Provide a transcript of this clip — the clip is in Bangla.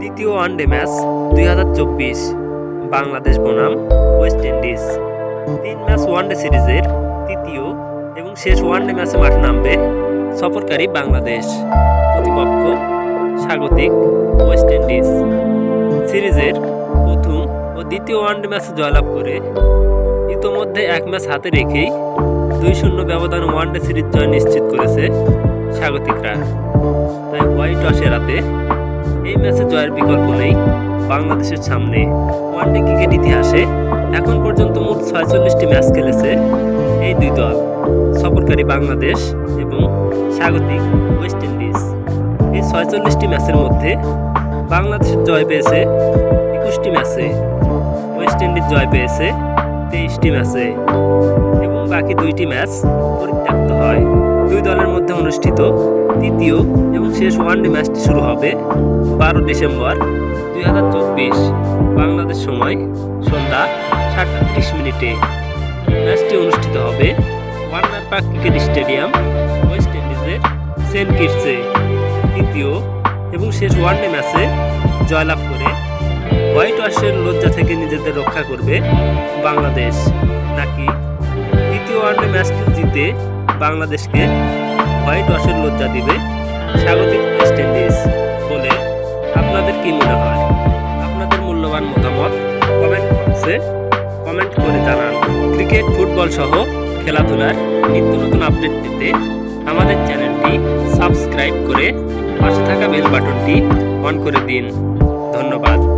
তৃতীয় ওয়ানডে ম্যাচ দুই হাজার চব্বিশ, বাংলাদেশ বনাম ওয়েস্ট ইন্ডিজ। তিন ম্যাচ ওয়ানডে সিরিজের তৃতীয় এবং শেষ ওয়ানডে ম্যাচে মাঠে নামবে সফরকারী বাংলাদেশ। প্রতিপক্ষ স্বাগতিক ওয়েস্ট ইন্ডিজ। সিরিজের প্রথম ও দ্বিতীয় ওয়ানডে ম্যাচে জয়লাভ করে ইতোমধ্যে এক ম্যাচ হাতে রেখেই দুই শূন্য ব্যবধান ওয়ানডে সিরিজ জয় নিশ্চিত করেছে স্বাগতিকরা। তাই হোয়াইট টসে রাতে এই ম্যাচে জয়ের বিকল্প নেই। বাংলাদেশের সামনে ওয়ানডে ক্রিকেট ইতিহাসে এখন পর্যন্ত মোট ছয়চল্লিশটি ম্যাচ খেলেছে এই দুই দল, সফরকারী বাংলাদেশ এবং স্বাগতিক ওয়েস্ট ইন্ডিজ। এই ছয়চল্লিশটি ম্যাচের মধ্যে বাংলাদেশের জয় পেয়েছে একুশটি ম্যাচে, ওয়েস্ট ইন্ডিজ জয় পেয়েছে তেইশটি ম্যাচে এবং বাকি দুইটি ম্যাচ পরিত্যক্ত হয়। দুই দলের মধ্যে অনুষ্ঠিত তৃতীয় শেষ ওয়ানডে ম্যাচটি শুরু হবে বারো ডিসেম্বর দুই হাজার চব্বিশ, বাংলাদেশ সময় সন্ধ্যা সাতটা তিরিশ মিনিটে। ম্যাচটি অনুষ্ঠিত হবে Warner Park cricket stadium West ইন্ডিজের সেন্ট কিটসে। তৃতীয় এবং শেষ ওয়ানডে ম্যাচে জয়লাভ করে হোয়াইট ওয়াশের লজ্জা থেকে নিজেদের রক্ষা করবে বাংলাদেশ। নাকি দ্বিতীয় ওয়ানডে ম্যাচটি জিতে বাংলাদেশকে হোয়াইট ওয়াশের লজ্জা দিবে স্বাগতিক ওয়েস্ট ইন্ডিজ বলে আপনাদের কি মনে হয়? আপনাদের মূল্যবান মতামত কমেন্ট বক্সে কমেন্ট করে জানান। ক্রিকেট, ফুটবল সহ খেলাধুলার নিত্য নতুন আপডেট পেতে আমাদের চ্যানেলটি সাবস্ক্রাইব করে পাশে থাকা বেল বাটনটি অন করে দিন। ধন্যবাদ।